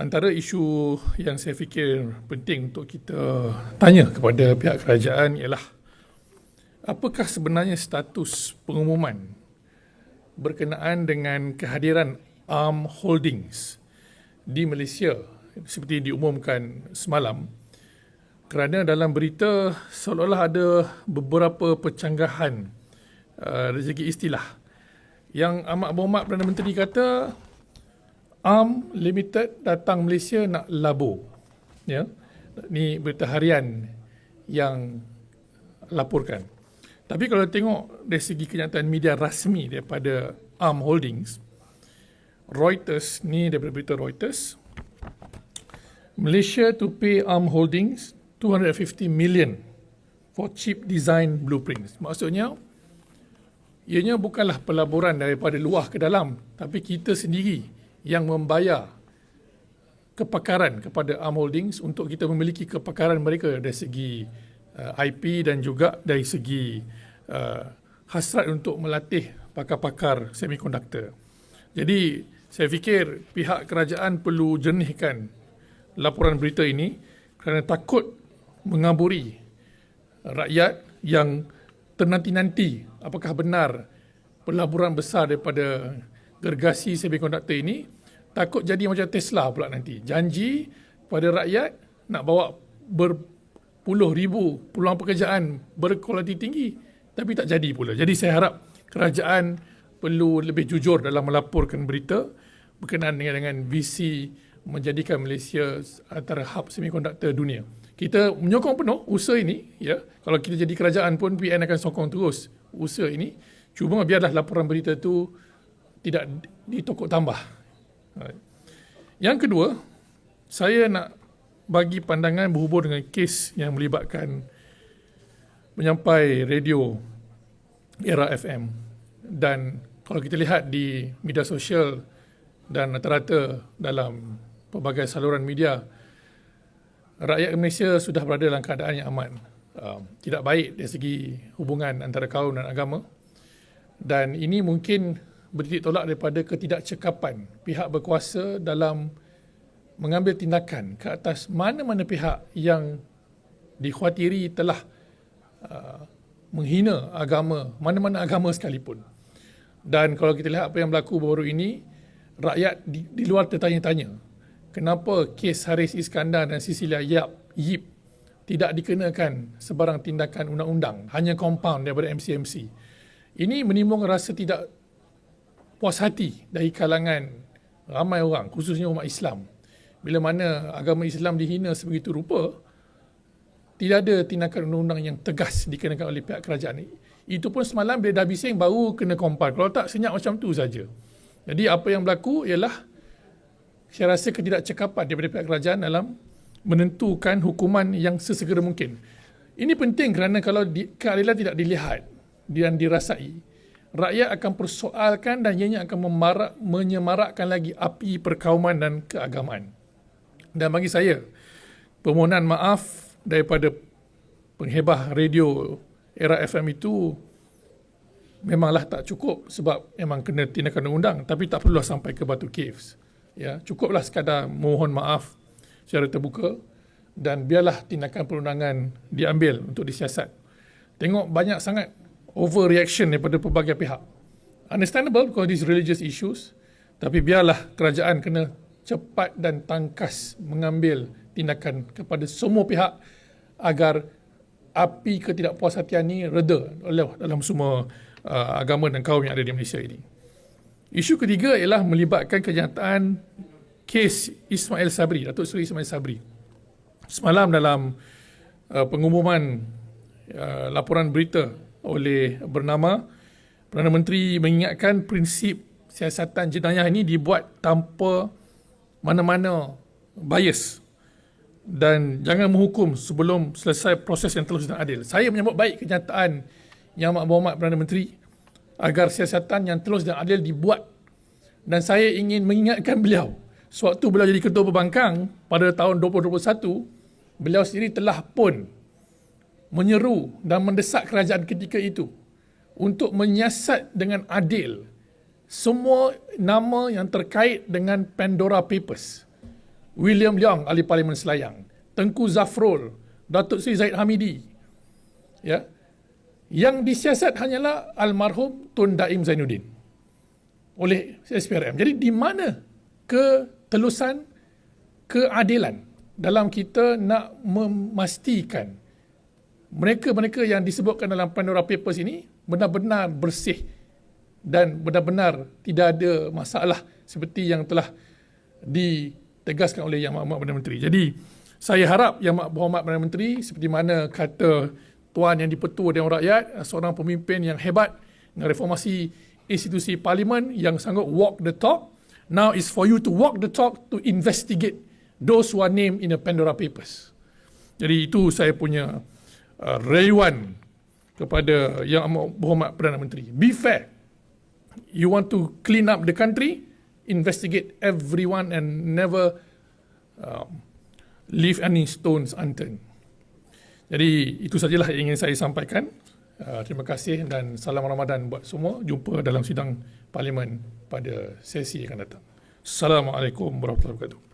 Antara isu yang saya fikir penting untuk kita tanya kepada pihak kerajaan ialah apakah sebenarnya status pengumuman berkenaan dengan kehadiran ARM Holdings di Malaysia seperti diumumkan semalam? Kerana dalam berita seolah-olah ada beberapa pencanggahan uh, dari segi istilah yang amat berhormat Perdana Menteri kata ARM Limited datang Malaysia nak labo. Ya. Ni berita harian yang laporkan. Tapi kalau tengok dari segi kenyataan media rasmi daripada ARM Holdings, Reuters, ni daripada berita Reuters, Malaysia to pay ARM Holdings 250 million for cheap design blueprints. Maksudnya, ianya bukanlah pelaburan daripada luar ke dalam, tapi kita sendiri yang membayar kepakaran kepada Arm Holdings untuk kita memiliki kepakaran mereka dari segi uh, IP dan juga dari segi uh, hasrat untuk melatih pakar-pakar semikonduktor. Jadi saya fikir pihak kerajaan perlu jernihkan laporan berita ini kerana takut mengaburi rakyat yang ternanti-nanti apakah benar pelaburan besar daripada gergasi semikonduktor ini takut jadi macam Tesla pula nanti. Janji pada rakyat nak bawa berpuluh ribu peluang pekerjaan berkualiti tinggi tapi tak jadi pula. Jadi saya harap kerajaan perlu lebih jujur dalam melaporkan berita berkenaan dengan dengan visi menjadikan Malaysia antara hub semikonduktor dunia. Kita menyokong penuh usaha ini ya. Kalau kita jadi kerajaan pun PN akan sokong terus usaha ini. Cuma biarlah laporan berita itu tidak ditokok tambah. Yang kedua, saya nak bagi pandangan berhubung dengan kes yang melibatkan penyampai radio era FM dan kalau kita lihat di media sosial dan rata-rata dalam pelbagai saluran media rakyat Malaysia sudah berada dalam keadaan yang aman. Uh, tidak baik dari segi hubungan antara kaum dan agama. Dan ini mungkin bertitik tolak daripada ketidakcekapan pihak berkuasa dalam mengambil tindakan ke atas mana-mana pihak yang dikhawatiri telah uh, menghina agama, mana-mana agama sekalipun. Dan kalau kita lihat apa yang berlaku baru ini, rakyat di, di luar tertanya-tanya, kenapa kes Haris Iskandar dan Cecilia Yap, Yip tidak dikenakan sebarang tindakan undang-undang, hanya compound daripada MCMC. Ini menimbulkan rasa tidak puas hati dari kalangan ramai orang, khususnya umat Islam. Bila mana agama Islam dihina sebegitu rupa, tidak ada tindakan undang-undang yang tegas dikenakan oleh pihak kerajaan ini. Itu pun semalam bila dah bising baru kena kompal. Kalau tak senyap macam tu saja. Jadi apa yang berlaku ialah saya rasa ketidakcekapan daripada pihak kerajaan dalam menentukan hukuman yang sesegera mungkin. Ini penting kerana kalau di, keadilan tidak dilihat dan dirasai, rakyat akan persoalkan dan ianya akan memarak, menyemarakkan lagi api perkauman dan keagamaan. Dan bagi saya, permohonan maaf daripada penghebah radio era FM itu memanglah tak cukup sebab memang kena tindakan undang tapi tak perlu sampai ke Batu Caves. Ya, cukuplah sekadar mohon maaf secara terbuka dan biarlah tindakan perundangan diambil untuk disiasat. Tengok banyak sangat overreaction daripada pelbagai pihak. Understandable because these religious issues, tapi biarlah kerajaan kena cepat dan tangkas mengambil tindakan kepada semua pihak agar api ketidakpuashatian ini reda dalam semua uh, agama dan kaum yang ada di Malaysia ini. Isu ketiga ialah melibatkan kenyataan kes Ismail Sabri, Datuk Seri Ismail Sabri. Semalam dalam uh, pengumuman uh, laporan berita oleh bernama Perdana Menteri mengingatkan prinsip siasatan jenayah ini dibuat tanpa mana-mana bias dan jangan menghukum sebelum selesai proses yang telus dan adil. Saya menyambut baik kenyataan Yang Amat Berhormat Perdana Menteri agar siasatan yang telus dan adil dibuat dan saya ingin mengingatkan beliau sewaktu beliau jadi ketua pembangkang pada tahun 2021 beliau sendiri telah pun menyeru dan mendesak kerajaan ketika itu untuk menyiasat dengan adil semua nama yang terkait dengan Pandora Papers William Leong, Ahli Parlimen Selayang, Tengku Zafrul, Datuk Seri Zaid Hamidi. Ya. Yang disiasat hanyalah almarhum Tun Daim Zainuddin oleh SPRM. Jadi di mana ketelusan keadilan dalam kita nak memastikan mereka-mereka yang disebutkan dalam Pandora Papers ini benar-benar bersih dan benar-benar tidak ada masalah seperti yang telah ditegaskan oleh Yang Amat Perdana Menteri. Jadi saya harap Yang Berhormat Perdana Menteri seperti mana kata Tuan Yang Dipertua Dewan Rakyat, seorang pemimpin yang hebat dengan reformasi institusi parlimen yang sanggup walk the talk. Now is for you to walk the talk to investigate those who are named in the Pandora Papers. Jadi itu saya punya uh, rayuan kepada Yang Amat Berhormat Perdana Menteri. Be fair. You want to clean up the country, investigate everyone and never um, leave any stones unturned. Jadi itu sajalah yang ingin saya sampaikan. Uh, terima kasih dan salam Ramadan buat semua. Jumpa dalam sidang parlimen pada sesi yang akan datang. Assalamualaikum warahmatullahi wabarakatuh.